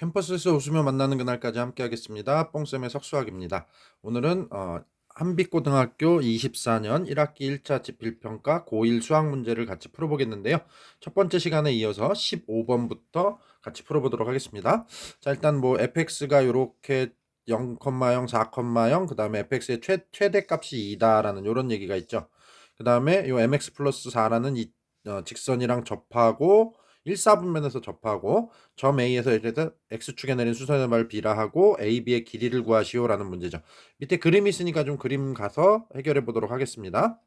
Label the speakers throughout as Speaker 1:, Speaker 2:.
Speaker 1: 캠퍼스에서 웃으며 만나는 그날까지 함께하겠습니다. 뽕쌤의 석수학입니다. 오늘은 어, 한빛고등학교 24년 1학기 1차 지필평가 고1 수학 문제를 같이 풀어보겠는데요. 첫 번째 시간에 이어서 15번부터 같이 풀어보도록 하겠습니다. 자 일단 뭐 fx가 이렇게 0,0, 4,0, 그 다음에 fx의 최, 최대값이 2다라는 이런 얘기가 있죠. 그 다음에 요 mx 플러스 4라는 이 어, 직선이랑 접하고 1, 4분면에서 접하고 점 A에서 예를 X축에 내린 수선의 말 B라 하고 A, B의 길이를 구하시오라는 문제죠. 밑에 그림이 있으니까 좀 그림 가서 해결해 보도록 하겠습니다.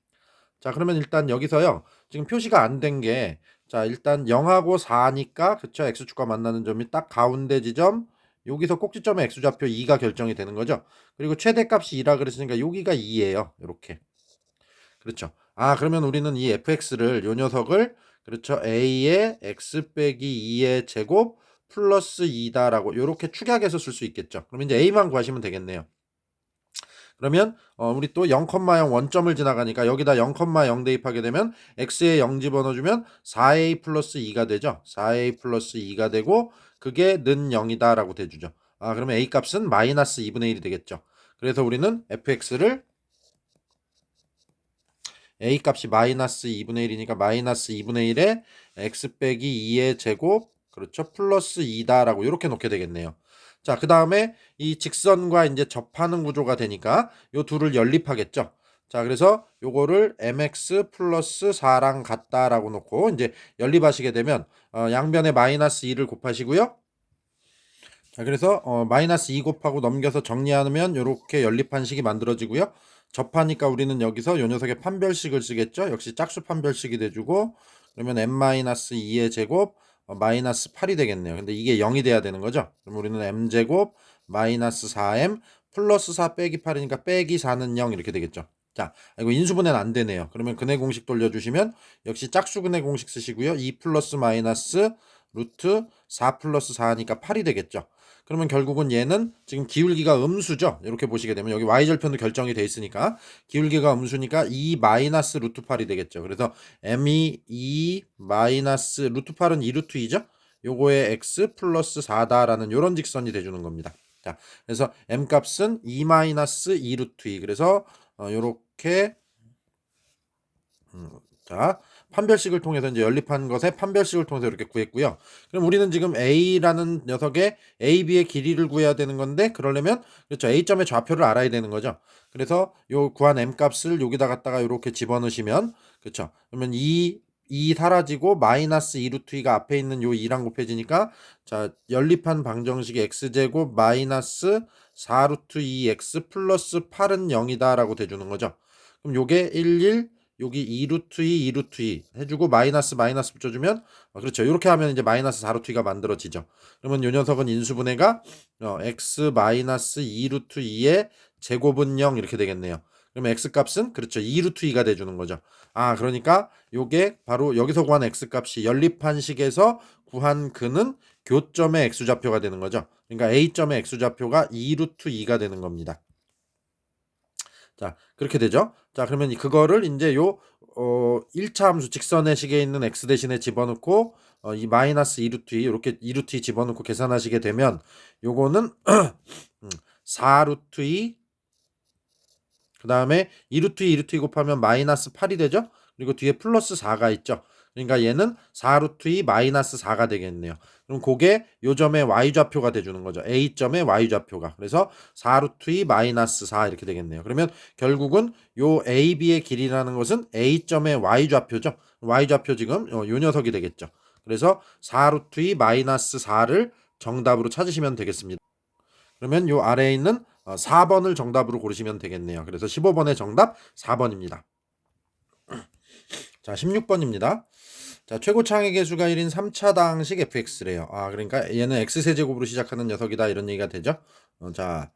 Speaker 1: 자, 그러면 일단 여기서요. 지금 표시가 안 된 게 자, 일단 0하고 4니까 그쵸? X축과 만나는 점이 딱 가운데 지점 여기서 꼭지점의 X좌표 2가 결정이 되는 거죠. 그리고 최대값이 2라 그랬으니까 여기가 2예요. 이렇게. 그렇죠. 아, 그러면 우리는 이 fx를 요 녀석을 그렇죠. a의 x 빼기 2의 제곱 플러스 2다라고 이렇게 축약해서 쓸 수 있겠죠. 그럼 이제 a만 구하시면 되겠네요. 그러면 어, 우리 또 0,0 원점을 지나가니까 여기다 0,0 대입하게 되면 x에 0 집어넣어주면 4a 플러스 2가 되죠. 4a 플러스 2가 되고 그게 는 0이다라고 돼주죠. 아 그러면 a 값은 마이너스 2분의 1이 되겠죠. 그래서 우리는 fx를 a 값이 마이너스 2분의 1이니까 마이너스 2분의 1에 x 빼기 2의 제곱 그렇죠 플러스 2다라고 이렇게 놓게 되겠네요. 자, 그 다음에 이 직선과 이제 접하는 구조가 되니까 요 둘을 연립하겠죠. 자, 그래서 요거를 mx 플러스 4랑 같다라고 놓고 이제 연립하시게 되면 어, 양변에 마이너스 2를 곱하시고요. 자, 그래서 어, 마이너스 2 곱하고 넘겨서 정리하면 이렇게 연립한 식이 만들어지고요. 접하니까 우리는 여기서 요 녀석의 판별식을 쓰겠죠. 역시 짝수 판별식이 돼주고 그러면 m-2의 제곱 어, 마이너스 8이 되겠네요. 근데 이게 0이 돼야 되는 거죠. 그럼 우리는 m제곱 마이너스 4m 플러스 4 빼기 8이니까 빼기 4는 0 이렇게 되겠죠. 자, 이거 인수분해는 안 되네요. 그러면 근해 공식 돌려주시면 역시 짝수 근해 공식 쓰시고요. 2 플러스 마이너스 루트 4 플러스 4니까 8이 되겠죠. 그러면 결국은 얘는 지금 기울기가 음수죠. 이렇게 보시게 되면 여기 y절편도 결정이 돼 있으니까 기울기가 음수니까 2 마이너스 루트 8이 되겠죠. 그래서 m이 2 마이너스 루트 8은 2 루트 2죠. 요거의 x 플러스 4다라는 요런 직선이 돼주는 겁니다. 자, 그래서 m 값은 2 마이너스 2 루트 2. 그래서 어, 요렇게 음, 자, 판별식을 통해서 이제 연립한 것에 판별식을 통해서 이렇게 구했고요. 그럼 우리는 지금 A라는 녀석의 A, B의 길이를 구해야 되는 건데 그러려면 그렇죠. A점의 좌표를 알아야 되는 거죠. 그래서 요 구한 M 값을 여기다 갖다가 이렇게 집어넣으시면 그렇죠. 그러면 2 2 사라지고 마이너스 2 루트 2가 앞에 있는 요 2랑 곱해지니까 자 연립한 방정식의 x제곱 마이너스 4 루트 2x 플러스 8은 0이다 라고 돼주는 거죠. 그럼 요게 1, 1 여기 2루트 2, 2루트 2 해주고 마이너스 마이너스 붙여주면 어, 그렇죠. 이렇게 하면 이제 마이너스 4루트 2가 만들어지죠. 그러면 요 녀석은 인수분해가 어, x 마이너스 2루트 2의 제곱은 0 이렇게 되겠네요. 그러면 x 값은 그렇죠. 2루트 2가 돼 주는 거죠. 아 그러니까 요게 바로 여기서 구한 x 값이 연립한 식에서 구한 그는 교점의 x 좌표가 되는 거죠. 그러니까 a점의 x 좌표가 2루트 2가 되는 겁니다. 자, 그렇게 되죠. 자, 그러면 그거를 이제 요 어, 1차 함수 직선의 식에 있는 x 대신에 집어넣고 어, 이 마이너스 2루트 2 이렇게 2루트 2 집어넣고 계산하시게 되면 요거는 4루트 2 그다음에 2루트 2 2루트 2 곱하면 마이너스 8이 되죠. 그리고 뒤에 플러스 4가 있죠. 그러니까 얘는 4루트 2 마이너스 4가 되겠네요. 그럼 그게 요 점의 y좌표가 돼주는 거죠. A점의 y좌표가. 그래서 4루트 2 마이너스 4 이렇게 되겠네요. 그러면 결국은 요 AB의 길이라는 것은 A점의 y좌표죠. y좌표 지금 요 녀석이 되겠죠. 그래서 4루트 2 마이너스 4를 정답으로 찾으시면 되겠습니다. 그러면 요 아래에 있는 4번을 정답으로 고르시면 되겠네요. 그래서 15번의 정답 4번입니다. 자, 16번입니다. 자, 최고 창의 개수가 1인 3차당식 fx래요. 아, 그러니까 얘는 x세제곱으로 시작하는 녀석이다 이런 얘기가 되죠. 어, 자,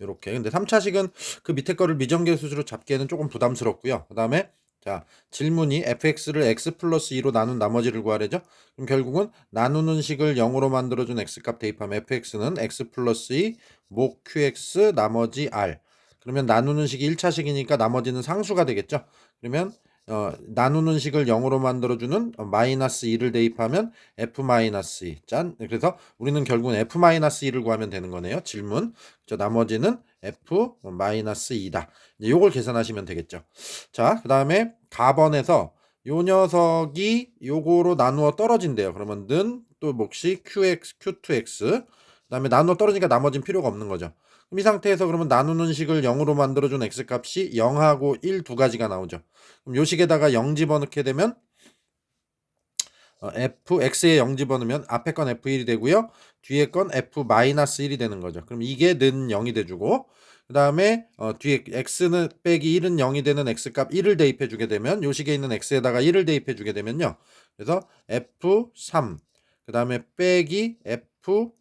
Speaker 1: 요렇게. 근데 3차식은 그 밑에 거를 미정계수로 잡기에는 조금 부담스럽고요. 그 다음에 자, 질문이 fx를 x 플러스 2로 나눈 나머지를 구하래죠. 그럼 결국은 나누는 식을 0으로 만들어준 x값 대입하면 fx는 x 플러스 2, 목 qx, 나머지 r. 그러면 나누는 식이 1차식이니까 나머지는 상수가 되겠죠. 그러면 어, 나누는 식을 0으로 만들어주는 어, 마이너스 2를 대입하면 f 마이너스 2. 짠. 그래서 우리는 결국은 f 마이너스 2를 구하면 되는 거네요. 질문. 저 나머지는 f 마이너스 2다. 이제 요걸 계산하시면 되겠죠. 자, 그 다음에 가번에서 요 녀석이 요거로 나누어 떨어진대요. 그러면 는 또 몫이 qx, q2x. 그 다음에 나누어 떨어지니까 나머지는 필요가 없는 거죠. 이 상태에서 그러면 나누는 식을 0으로 만들어준 x값이 0하고 1 두 가지가 나오죠. 그럼 요 식에다가 0 집어넣게 되면 어, f x에 0 집어넣으면 앞에 건 f1이 되고요. 뒤에 건 f-1이 되는 거죠. 그럼 이게 는 0이 돼주고 그 다음에 어, 뒤에 x는 빼기 1은 0이 되는 x값 1을 대입해 주게 되면 요 식에 있는 x에다가 1을 대입해 주게 되면요. 그래서 f3 그 다음에 빼기 f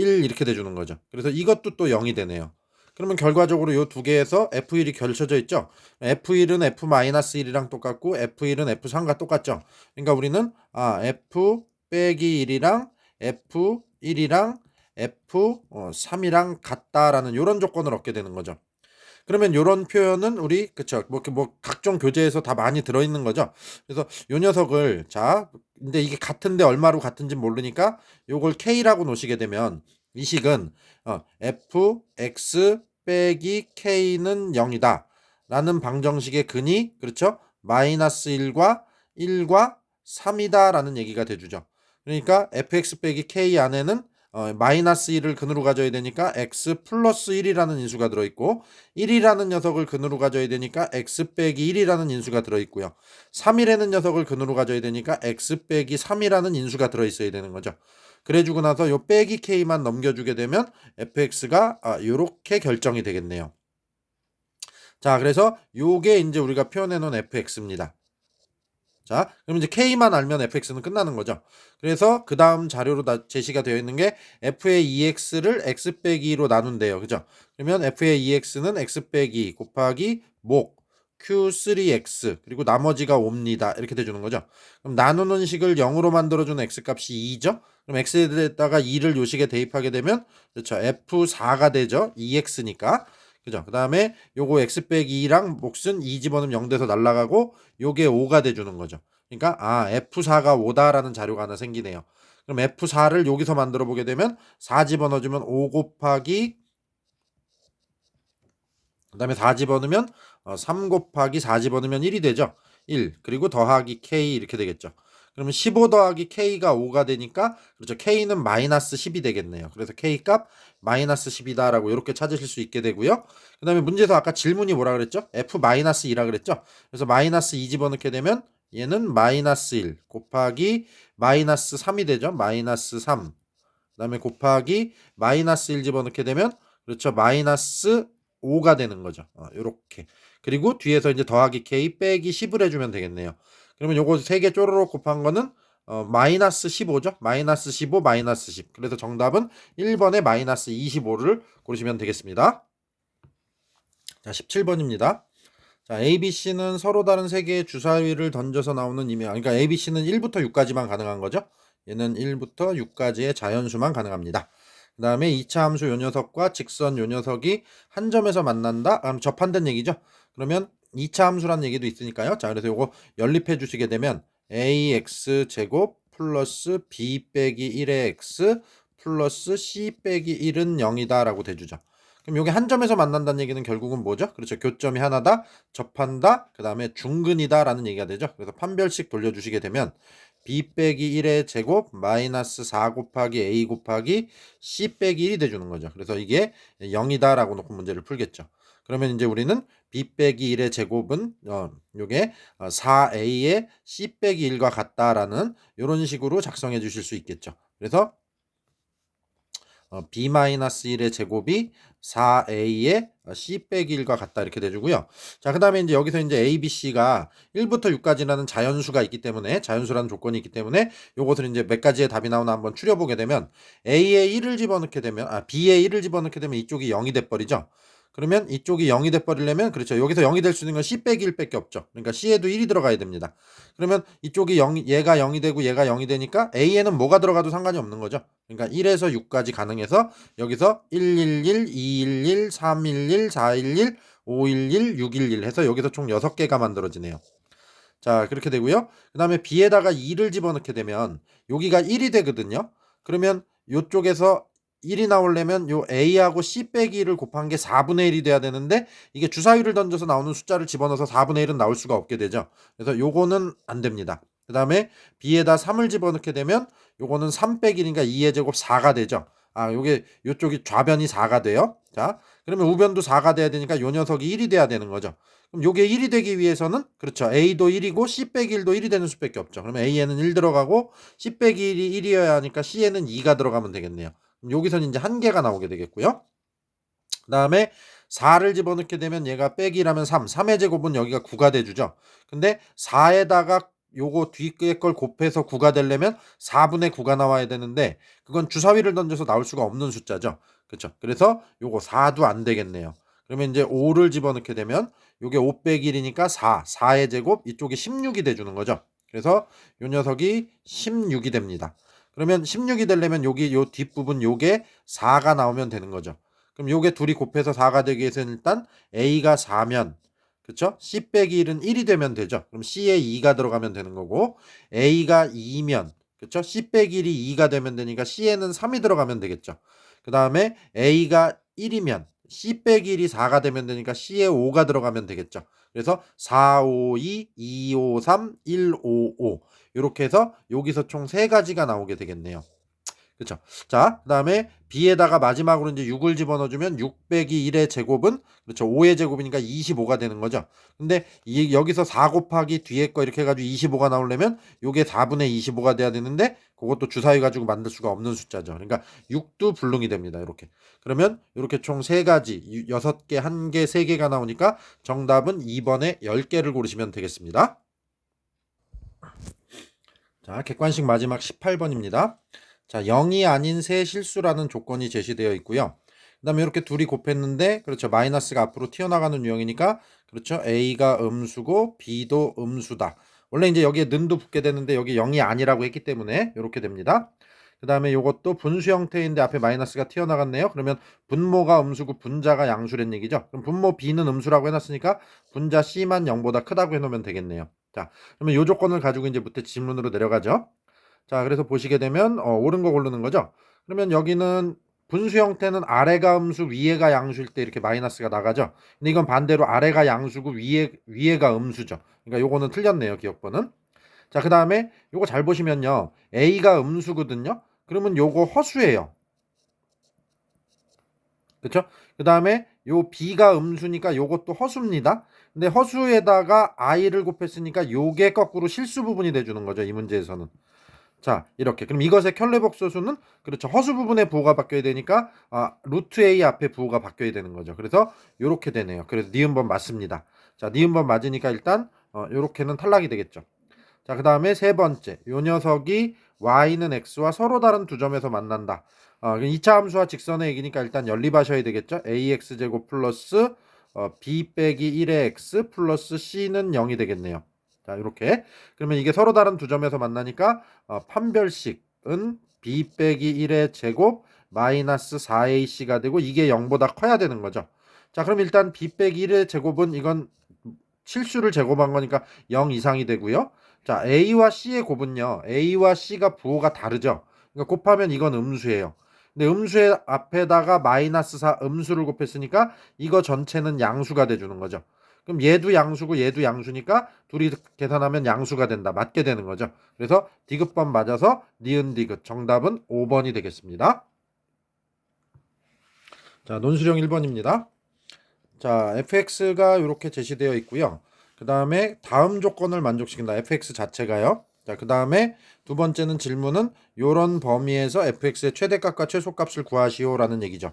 Speaker 1: 1 이렇게 돼주는 거죠. 그래서 이것도 또 0이 되네요. 그러면 결과적으로 이 두 개에서 F1이 결쳐져 있죠. F1은 F-1이랑 똑같고 F1은 F3과 똑같죠. 그러니까 우리는 아 F 빼기 1이랑 F1이랑 F3이랑 같다라는 이런 조건을 얻게 되는 거죠. 그러면 이런 표현은 우리 그쵸 뭐, 뭐 각종 교재에서 다 많이 들어있는 거죠. 그래서 요 녀석을 자 근데 이게 같은데 얼마로 같은지 모르니까 요걸 k라고 놓으시게 되면 이 식은 어, f x 빼기 k는 0이다 라는 방정식의 근이 그렇죠 마이너스 1과 1과 3이다 라는 얘기가 돼주죠. 그러니까 fx 빼기 k 안에는 어, 마이너스 1을 근으로 가져야 되니까 x 플러스 1이라는 인수가 들어있고 1이라는 녀석을 근으로 가져야 되니까 x 빼기 1이라는 인수가 들어있고요. 3이라는 녀석을 근으로 가져야 되니까 x 빼기 3이라는 인수가 들어있어야 되는 거죠. 그래주고 나서 요 빼기 k만 넘겨주게 되면 fx가 아, 요렇게 결정이 되겠네요. 자 그래서 요게 이제 우리가 표현해 놓은 fx입니다. 자, 그럼 이제 K만 알면 fx는 끝나는 거죠. 그래서 그 다음 자료로 다 제시가 되어 있는 게 f의 2x를 x 빼기 2로 나눈대요. 그죠? 그러면 f의 2x는 x 빼기 2 곱하기 목 q3x 그리고 나머지가 5입니다. 이렇게 돼 주는 거죠. 그럼 나누는 식을 0으로 만들어 주는 x값이 2죠. 그럼 x에다가 2를 요식에 대입하게 되면 그렇죠. f4가 되죠. 2x니까. 그죠? 그 다음에 요거 x 빼기 2랑 몫은 2 집어넣으면 0 돼서 날라가고 요게 5가 돼주는 거죠. 그러니까 아 F4가 5다라는 자료가 하나 생기네요. 그럼 F4를 여기서 만들어 보게 되면 4 집어넣어주면 5 곱하기 그 다음에 4 집어넣으면 3 곱하기 4 집어넣으면 1이 되죠. 1 그리고 더하기 K 이렇게 되겠죠. 그러면 15 더하기 K가 5가 되니까 그렇죠. K는 마이너스 10이 되겠네요. 그래서 K 값 마이너스 10이다 라고 이렇게 찾으실 수 있게 되고요. 그 다음에 문제에서 아까 질문이 뭐라 그랬죠? F 마이너스 2라 그랬죠? 그래서 마이너스 2 집어넣게 되면 얘는 마이너스 1 곱하기 마이너스 3이 되죠. 마이너스 3. 그 다음에 곱하기 마이너스 1 집어넣게 되면 그렇죠. 마이너스 5가 되는 거죠. 어, 요렇게. 그리고 뒤에서 이제 더하기 K 빼기 10을 해주면 되겠네요. 그러면 요거 세개 쪼르륵 곱한 거는 어, 마이너스 15죠. 마이너스 15, 마이너스 10. 그래서 정답은 1번에 마이너스 25를 고르시면 되겠습니다. 자, 17번입니다. 자, ABC는 서로 다른 세 개의 주사위를 던져서 나오는 이면 그러니까 ABC는 1부터 6까지만 가능한 거죠. 얘는 1부터 6까지의 자연수만 가능합니다. 그 다음에 2차 함수 요 녀석과 직선 요 녀석이 한 점에서 만난다? 그럼 접한다는 얘기죠. 그러면 2차 함수란 얘기도 있으니까요. 자, 그래서 요거 연립해 주시게 되면 ax 제곱 플러스 b 빼기 1의 x 플러스 c 빼기 1은 0이다 라고 돼주죠. 그럼 요게 한 점에서 만난다는 얘기는 결국은 뭐죠? 그렇죠. 교점이 하나다, 접한다, 그 다음에 중근이다 라는 얘기가 되죠. 그래서 판별식 돌려주시게 되면 b 빼기 1의 제곱 마이너스 4 곱하기 a 곱하기 c 빼기 1이 돼주는 거죠. 그래서 이게 0이다 라고 놓고 문제를 풀겠죠. 그러면 이제 우리는 b 빼기 1의 제곱은 어 요게 4a의 c 빼기 1과 같다라는 이런 식으로 작성해 주실 수 있겠죠. 그래서 어, b-1의 제곱이 4a의 c 빼기 1과 같다 이렇게 돼주고요. 자, 그 다음에 이제 여기서 이제 a, b, c가 1부터 6까지라는 자연수가 있기 때문에 자연수라는 조건이 있기 때문에 요것을 이제 몇 가지의 답이 나오나 한번 추려 보게 되면 a에 1을 집어넣게 되면 아 b에 1을 집어넣게 되면 이쪽이 0이 돼 버리죠. 그러면 이쪽이 0이 돼버리려면 그렇죠. 여기서 0이 될 수 있는 건 C 빼기 1밖에 없죠. 그러니까 C에도 1이 들어가야 됩니다. 그러면 이쪽이 0, 얘가 0이 되고 얘가 0이 되니까 A에는 뭐가 들어가도 상관이 없는 거죠. 그러니까 1에서 6까지 가능해서 여기서 111, 211, 311, 411, 511, 611 해서 여기서 총 6개가 만들어지네요. 자, 그렇게 되고요. 그 다음에 B에다가 2를 집어넣게 되면 여기가 1이 되거든요. 그러면 요쪽에서 1이 나오려면 요 A하고 C 빼기 1을 곱한 게 4분의 1이 돼야 되는데 이게 주사위를 던져서 나오는 숫자를 집어넣어서 4분의 1은 나올 수가 없게 되죠. 그래서 요거는 안 됩니다. 그 다음에 B에다 3을 집어넣게 되면 요거는 3 빼기 1이니까 2의 제곱 4가 되죠. 아, 요게 요쪽이 좌변이 4가 돼요. 자, 그러면 우변도 4가 돼야 되니까 요 녀석이 1이 돼야 되는 거죠. 그럼 요게 1이 되기 위해서는 그렇죠. A도 1이고 C 빼기 1도 1이 되는 수밖에 없죠. 그러면 A에는 1 들어가고 C 빼기 1이 1이어야 하니까 C에는 2가 들어가면 되겠네요. 여기서는 이제 한 개가 나오게 되겠고요. 그 다음에 4를 집어넣게 되면 얘가 빼기라면 3. 3의 제곱은 여기가 9가 돼주죠. 근데 4에다가 요거 뒤에 걸 곱해서 9가 되려면 4분의 9가 나와야 되는데 그건 주사위를 던져서 나올 수가 없는 숫자죠. 그렇죠. 그래서 요거 4도 안 되겠네요. 그러면 이제 5를 집어넣게 되면 요게 5 빼기 1이니까 4. 4의 제곱 이쪽이 16이 돼주는 거죠. 그래서 요 녀석이 16이 됩니다. 그러면 16이 되려면 여기 요 뒷부분 요게 4가 나오면 되는 거죠. 그럼 요게 둘이 곱해서 4가 되기 위해서는 일단 A가 4면 그쵸? C 빼기 1은 1이 되면 되죠. 그럼 C에 2가 들어가면 되는 거고 A가 2면 그쵸? C 빼기 1이 2가 되면 되니까 C에는 3이 들어가면 되겠죠. 그 다음에 A가 1이면 C 빼기 1이 4가 되면 되니까 C에 5가 들어가면 되겠죠. 그래서 4, 5, 2, 2, 5, 3, 1, 5, 5 이렇게 해서 여기서 총 세 가지가 나오게 되겠네요. 그렇죠. 자, 그다음에 b에다가 마지막으로 이제 6을 집어넣어 주면 6 빼기 1의 제곱은 그렇죠. 5의 제곱이니까 25가 되는 거죠. 근데 이 여기서 4 곱하기 뒤에 거 이렇게 해 가지고 25가 나오려면 요게 4분의 25가 돼야 되는데 그것도 주사위 가지고 만들 수가 없는 숫자죠. 그러니까 6도 불능이 됩니다. 이렇게. 그러면 이렇게 총세 가지, 6개, 1개, 3개가 나오니까 정답은 2번에 10개를 고르시면 되겠습니다. 자, 객관식 마지막 18번입니다. 자, 0이 아닌 새 실수라는 조건이 제시되어 있고요. 그 다음에 이렇게 둘이 곱했는데, 그렇죠. 마이너스가 앞으로 튀어나가는 유형이니까, 그렇죠. A가 음수고, B도 음수다. 원래 이제 여기에 는도 붙게 되는데, 여기 0이 아니라고 했기 때문에, 이렇게 됩니다. 그 다음에 이것도 분수 형태인데 앞에 마이너스가 튀어나갔네요. 그러면 분모가 음수고 분자가 양수란 얘기죠. 그럼 분모 B는 음수라고 해놨으니까 분자 C만 0보다 크다고 해놓으면 되겠네요. 자, 그러면 이 조건을 가지고 이제 밑에 질문으로 내려가죠. 자, 그래서 보시게 되면 어, 옳은 거 고르는 거죠. 그러면 여기는 분수 형태는 아래가 음수, 위에가 양수일 때 이렇게 마이너스가 나가죠. 근데 이건 반대로 아래가 양수고 위에 위에가 음수죠. 그러니까 요거는 틀렸네요, 기억번은. 자, 그다음에 요거 잘 보시면요. A가 음수거든요. 그러면 요거 허수예요. 그렇죠? 그다음에 요 B가 음수니까 요것도 허수입니다. 근데 허수에다가 i를 곱했으니까 요게 거꾸로 실수 부분이 돼 주는 거죠. 이 문제에서는. 자, 이렇게. 그럼 이것의 켤레복소수는 그렇죠. 허수 부분에 부호가 바뀌어야 되니까 아, 루트 a 앞에 부호가 바뀌어야 되는 거죠. 그래서 요렇게 되네요. 그래서 니은번 맞습니다. 자, 니은번 맞으니까 일단 어, 요렇게는 탈락이 되겠죠. 자, 그 다음에 세 번째. 요 녀석이 y는 x와 서로 다른 두 점에서 만난다. 어, 2차 함수와 직선의 얘기니까 일단 연립하셔야 되겠죠. ax 제곱 플러스 어, b 빼기 1의 x 플러스 c는 0이 되겠네요. 자, 이렇게. 그러면 이게 서로 다른 두 점에서 만나니까 어, 판별식은 b 빼기 1의 제곱 마이너스 4ac가 되고 이게 0보다 커야 되는 거죠. 자, 그럼 일단 b 빼기 1의 제곱은 이건 실수를 제곱한 거니까 0 이상이 되고요. 자, a와 c의 곱은요. a와 c가 부호가 다르죠. 그러니까 곱하면 이건 음수예요. 근데 음수의 앞에다가 마이너스 4 음수를 곱했으니까 이거 전체는 양수가 돼 주는 거죠. 그럼 얘도 양수고 얘도 양수니까 둘이 계산하면 양수가 된다. 맞게 되는 거죠. 그래서 디귿번 맞아서 니은 디귿 정답은 5번이 되겠습니다. 자, 논수령 1번입니다. 자, fx가 이렇게 제시되어 있고요. 그 다음에 다음 조건을 만족시킨다. fx 자체가요. 자, 그 다음에 두 번째는 질문은 요런 범위에서 fx의 최대값과 최소값을 구하시오라는 얘기죠.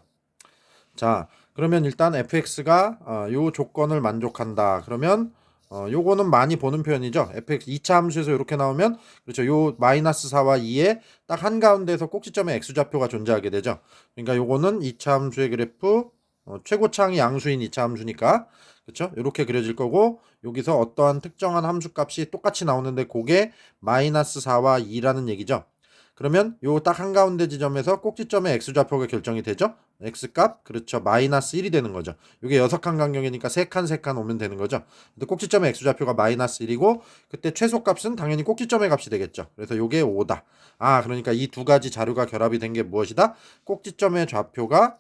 Speaker 1: 자, 그러면 일단 fx가 어, 요 조건을 만족한다. 그러면 어, 요거는 많이 보는 표현이죠. fx 2차 함수에서 이렇게 나오면 그렇죠. 요 마이너스 4와 2에 딱 한가운데에서 꼭지점에 x좌표가 존재하게 되죠. 그러니까 요거는 2차 함수의 그래프 어, 최고창이 양수인 2차 함수니까 그렇죠? 이렇게 그려질 거고 여기서 어떠한 특정한 함수 값이 똑같이 나오는데 그게 마이너스 4와 2라는 얘기죠. 그러면 요 딱 한가운데 지점에서 꼭지점의 x좌표가 결정이 되죠. x값 그렇죠. 마이너스 1이 되는 거죠. 이게 여섯 칸 간격이니까 세칸세칸 오면 되는 거죠. 근데 꼭지점의 x좌표가 마이너스 1이고 그때 최소값은 당연히 꼭지점의 값이 되겠죠. 그래서 요게 5다. 아 그러니까 이 두 가지 자료가 결합이 된 게 무엇이다? 꼭지점의 좌표가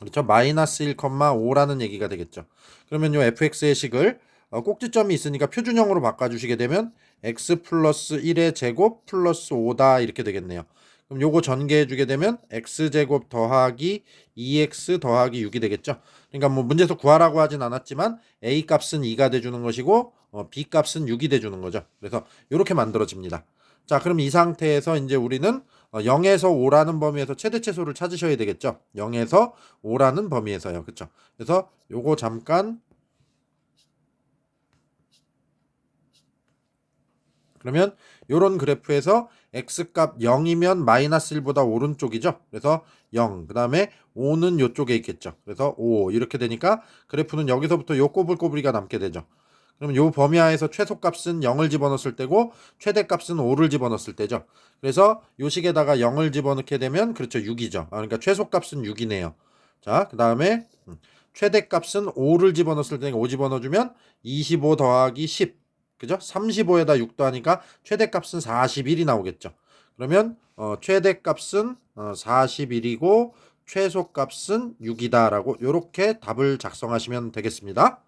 Speaker 1: 그렇죠. 마이너스 1,5라는 얘기가 되겠죠. 그러면 요 fx의 식을 어, 꼭지점이 있으니까 표준형으로 바꿔주시게 되면 x 플러스 1의 제곱 플러스 5다 이렇게 되겠네요. 그럼 요거 전개해 주게 되면 x제곱 더하기 2x 더하기 6이 되겠죠. 그러니까 뭐 문제에서 구하라고 하진 않았지만 a 값은 2가 돼 주는 것이고 어, b 값은 6이 돼 주는 거죠. 그래서 이렇게 만들어집니다. 자 그럼 이 상태에서 이제 우리는 어, 0에서 5라는 범위에서 최대 최소를 찾으셔야 되겠죠. 0에서 5라는 범위에서요. 그렇죠. 그래서 요거 잠깐 그러면 요런 그래프에서 x값 0이면 마이너스 1보다 오른쪽이죠. 그래서 0. 그 다음에 5는 요쪽에 있겠죠. 그래서 5 이렇게 되니까 그래프는 여기서부터 요 꼬불꼬불이가 남게 되죠. 그러면 요 범위 하에서 최소값은 0을 집어넣었을 때고 최대값은 5를 집어넣었을 때죠. 그래서 요 식에다가 0을 집어넣게 되면 그렇죠. 6이죠. 아, 그러니까 최소값은 6이네요. 자, 그 다음에 음, 최대값은 5를 집어넣었을 때니까 5 집어넣어주면 25 더하기 10 그죠? 35에다 6 더하니까 최대값은 41이 나오겠죠. 그러면 어, 최대값은 어, 41이고 최소값은 6이다라고 이렇게 답을 작성하시면 되겠습니다.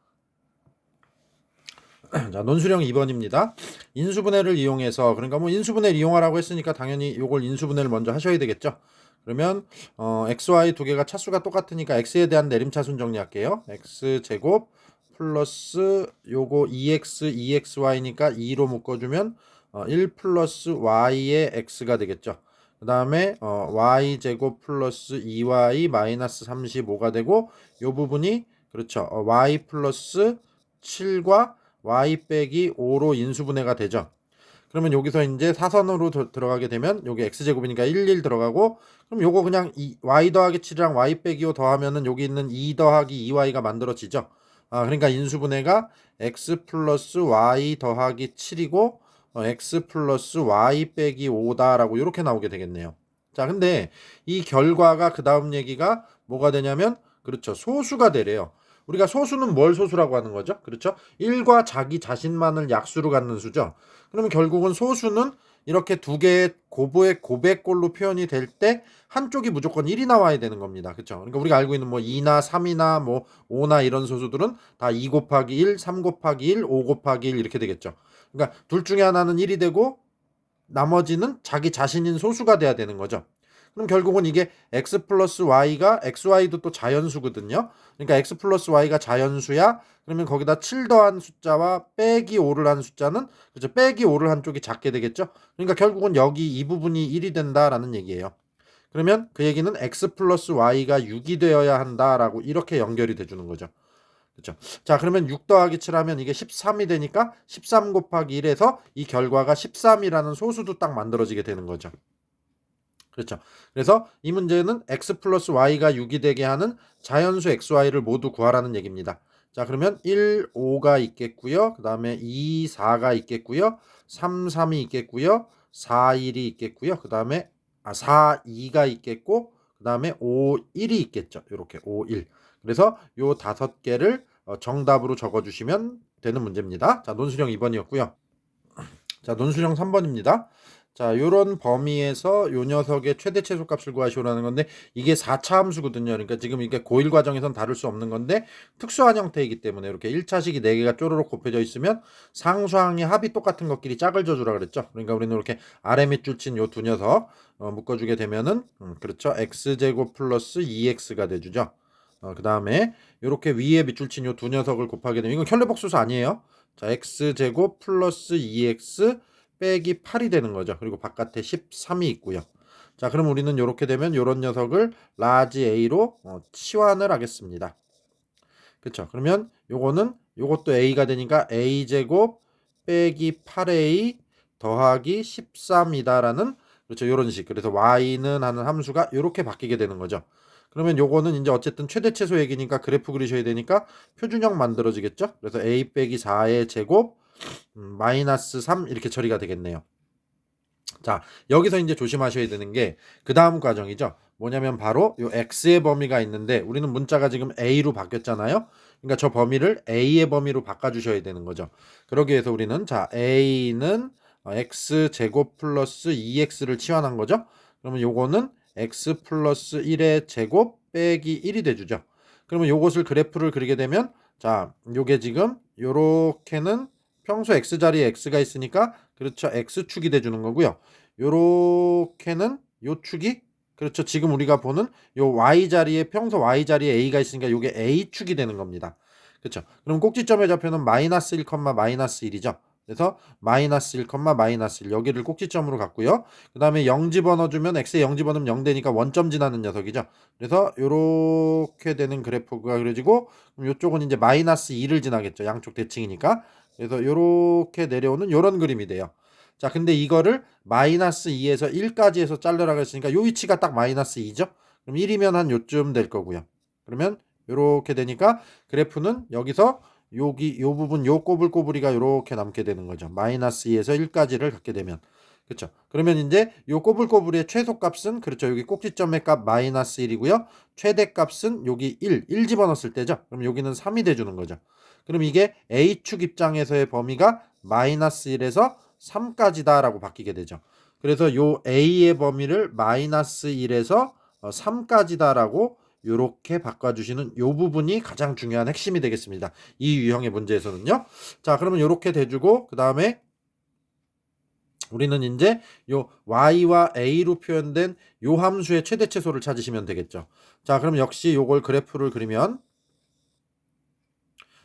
Speaker 1: 자, 논술형 2번입니다. 인수분해를 이용해서 그러니까 뭐 인수분해를 이용하라고 했으니까 당연히 이걸 인수분해를 먼저 하셔야 되겠죠. 그러면 어, x, y 두 개가 차수가 똑같으니까 x에 대한 내림차순 정리할게요. x 제곱 플러스 요거 2x, 2xy니까 2로 묶어주면 어, 1 플러스 y의 x가 되겠죠. 그 다음에 어, y 제곱 플러스 2y 마이너스 35가 되고 요 부분이 그렇죠. 어, y 플러스 7과 y 빼기 5로 인수분해가 되죠. 그러면 여기서 이제 사선으로 도, 들어가게 되면 여기 x제곱이니까 1, 1 들어가고 그럼 요거 그냥 이, y 더하기 7이랑 y 빼기 5 더하면은 여기 있는 2 더하기 2y가 만들어지죠. 아, 그러니까 인수분해가 x 플러스 y 더하기 7이고 어, x 플러스 y 빼기 5다라고 이렇게 나오게 되겠네요. 자, 근데 이 결과가 그 다음 얘기가 뭐가 되냐면 그렇죠. 소수가 되래요. 우리가 소수는 뭘 소수라고 하는 거죠? 그렇죠? 1과 자기 자신만을 약수로 갖는 수죠. 그러면 결국은 소수는 이렇게 두 개의 고부의 고백꼴로 표현이 될 때 한쪽이 무조건 1이 나와야 되는 겁니다. 그렇죠? 그러니까 우리가 알고 있는 뭐 2나 3이나 뭐 5나 이런 소수들은 다 2 곱하기 1, 3 곱하기 1, 5 곱하기 1 이렇게 되겠죠. 그러니까 둘 중에 하나는 1이 되고 나머지는 자기 자신인 소수가 돼야 되는 거죠. 그럼 결국은 이게 x 플러스 y가 xy도 또 자연수거든요. 그러니까 x 플러스 y가 자연수야. 그러면 거기다 7 더한 숫자와 빼기 5를 한 숫자는 그죠? 빼기 5를 한 쪽이 작게 되겠죠. 그러니까 결국은 여기 이 부분이 1이 된다라는 얘기예요. 그러면 그 얘기는 x 플러스 y가 6이 되어야 한다라고 이렇게 연결이 돼 주는 거죠. 그렇죠. 자, 그러면 6 더하기 7 하면 이게 13이 되니까 13 곱하기 1에서 이 결과가 13이라는 소수도 딱 만들어지게 되는 거죠. 그렇죠. 그래서 이 문제는 x 플러스 y가 6이 되게 하는 자연수 xy를 모두 구하라는 얘기입니다. 자, 그러면 1, 5가 있겠고요. 그 다음에 2, 4가 있겠고요. 3, 3이 있겠고요. 4, 1이 있겠고요. 그 다음에 아, 4, 2가 있겠고 그 다음에 5, 1이 있겠죠. 이렇게 5, 1. 그래서 요 다섯 개를 어, 정답으로 적어주시면 되는 문제입니다. 자, 논술형 2번이었고요. 자, 논술형 3번입니다. 자, 요런 범위에서 요 녀석의 최대 최소 값을 구하시오라는 건데 이게 4차 함수거든요. 그러니까 지금 이게 고1 과정에선 다룰 수 없는 건데 특수한 형태이기 때문에 이렇게 1차식이 4개가 쪼르륵 곱해져 있으면 상수항의 합이 똑같은 것끼리 짝을 져주라 그랬죠. 그러니까 우리는 이렇게 아래 밑줄 친 요 두 녀석 어, 묶어 주게 되면은 음, 그렇죠. x제곱 플러스 2x가 돼 주죠. 어, 그 다음에 이렇게 위에 밑줄 친 요 두 녀석을 곱하게 되면 이건 켤레복수수 아니에요. 자, x제곱 플러스 2x 빼기 8이 되는 거죠. 그리고 바깥에 13이 있고요. 자, 그럼 우리는 이렇게 되면 이런 녀석을 라지 a로 어, 치환을 하겠습니다. 그렇죠. 그러면 요거는 요것도 a가 되니까 a 제곱 빼기 8a 더하기 13이다라는 그렇죠. 요런 식. 그래서 y는 하는 함수가 이렇게 바뀌게 되는 거죠. 그러면 요거는 이제 어쨌든 최대 최소 얘기니까 그래프 그리셔야 되니까 표준형 만들어지겠죠. 그래서 a 빼기 4의 제곱 음, 마이너스 3 이렇게 처리가 되겠네요. 자, 여기서 이제 조심하셔야 되는 게 그 다음 과정이죠. 뭐냐면 바로 요 x의 범위가 있는데 우리는 문자가 지금 a로 바뀌었잖아요. 그러니까 저 범위를 a의 범위로 바꿔 주셔야 되는 거죠. 그러기 위해서 우리는 자 a는 어, x 제곱 플러스 2x를 치환한 거죠. 그러면 요거는 x 플러스 1의 제곱 빼기 1이 돼 주죠. 그러면 요것을 그래프를 그리게 되면 자 요게 지금 요렇게는 평소 x 자리에 x가 있으니까 그렇죠 x축이 돼 주는 거고요. 요렇게는 요 축이 그렇죠. 지금 우리가 보는 요 y 자리에 평소 y 자리에 a가 있으니까 요게 a축이 되는 겁니다. 그렇죠. 그럼 꼭지점의 좌표는 마이너스 1, 마이너스 1이죠. 그래서 마이너스 1, 마이너스 1 여기를 꼭지점으로 갖고요. 그 다음에 0 집어넣어주면 x에 0 집어넣으면 0 되니까 원점 지나는 녀석이죠. 그래서 요렇게 되는 그래프가 그려지고 요쪽은 이제 마이너스 2를 지나겠죠. 양쪽 대칭이니까. 그래서 요렇게 내려오는 요런 그림이 돼요. 자, 근데 이거를 마이너스 2에서 1까지 해서 자르라고 했으니까 요 위치가 딱 마이너스 2죠? 그럼 1이면 한 요쯤 될 거고요. 그러면 요렇게 되니까 그래프는 여기서 여기 요 부분 요 꼬불꼬부리가 요렇게 남게 되는 거죠. 마이너스 2에서 1까지를 갖게 되면 그렇죠. 그러면 이제 요 꼬불꼬부리의 최소값은 그렇죠. 여기 꼭지점의 값 마이너스 1이고요. 최대값은 여기 1, 1 집어넣었을 때죠. 그럼 여기는 3이 돼주는 거죠. 그럼 이게 A축 입장에서의 범위가 마이너스 1에서 3까지다라고 바뀌게 되죠. 그래서 요 A의 범위를 마이너스 1에서 3까지다라고 이렇게 바꿔주시는 요 부분이 가장 중요한 핵심이 되겠습니다. 이 유형의 문제에서는요. 자, 그러면 이렇게 돼주고 그 다음에 우리는 이제 요 y와 a로 표현된 요 함수의 최대치소를 찾으시면 되겠죠. 자, 그럼 역시 요걸 그래프를 그리면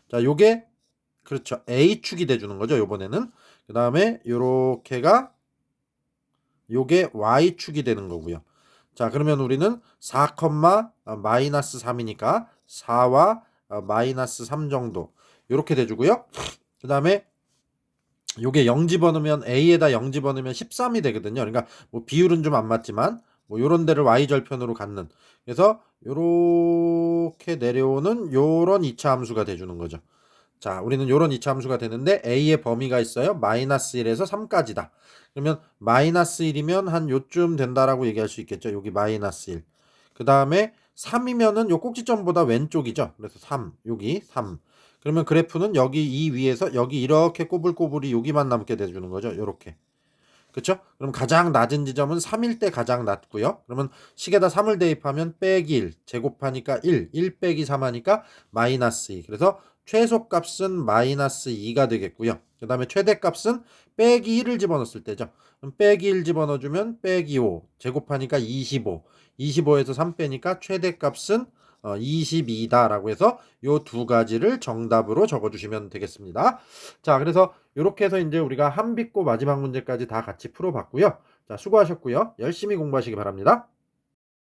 Speaker 1: 자, 요게 그렇죠. a축이 돼 주는 거죠. 요번에는 그 다음에 요렇게가 요게 y축이 되는 거고요. 자 그러면 우리는 4, 어, 마이너스 3이니까 4와 어, 마이너스 3 정도 이렇게 돼 주고요. 그 다음에 요게 0 집어넣으면 a에다 0 집어넣으면 13이 되거든요. 그러니까 뭐 비율은 좀 안 맞지만 뭐 요런 데를 y절편으로 갖는 그래서 요렇게 내려오는 요런 2차 함수가 돼 주는 거죠. 자, 우리는 요런 2차 함수가 되는데 a의 범위가 있어요. 마이너스 1에서 3까지다. 그러면 마이너스 1이면 한 요쯤 된다라고 얘기할 수 있겠죠. 여기 마이너스 1. 그 다음에 3이면은 요 꼭지점보다 왼쪽이죠. 그래서 3. 여기 3. 그러면 그래프는 여기 이 위에서 여기 이렇게 꼬불꼬불이 여기만 남게 돼주는 거죠. 요렇게. 그쵸? 그럼 가장 낮은 지점은 3일 때 가장 낮고요. 그러면 식에다 3을 대입하면 빼기 1, 제곱하니까 1, 1 빼기 3 하니까 마이너스 2. 그래서 최소값은 마이너스 2가 되겠고요. 그 다음에 최대값은 빼기 1을 집어넣었을 때죠. 그럼 빼기 1 집어넣어주면 빼기 5, 제곱하니까 25. 25에서 3 빼니까 최대값은 22다라고 어, 해서 요 두 가지를 정답으로 적어주시면 되겠습니다. 자, 그래서 이렇게 해서 이제 우리가 한빛고 마지막 문제까지 다 같이 풀어봤고요. 자, 수고하셨고요. 열심히 공부하시기 바랍니다.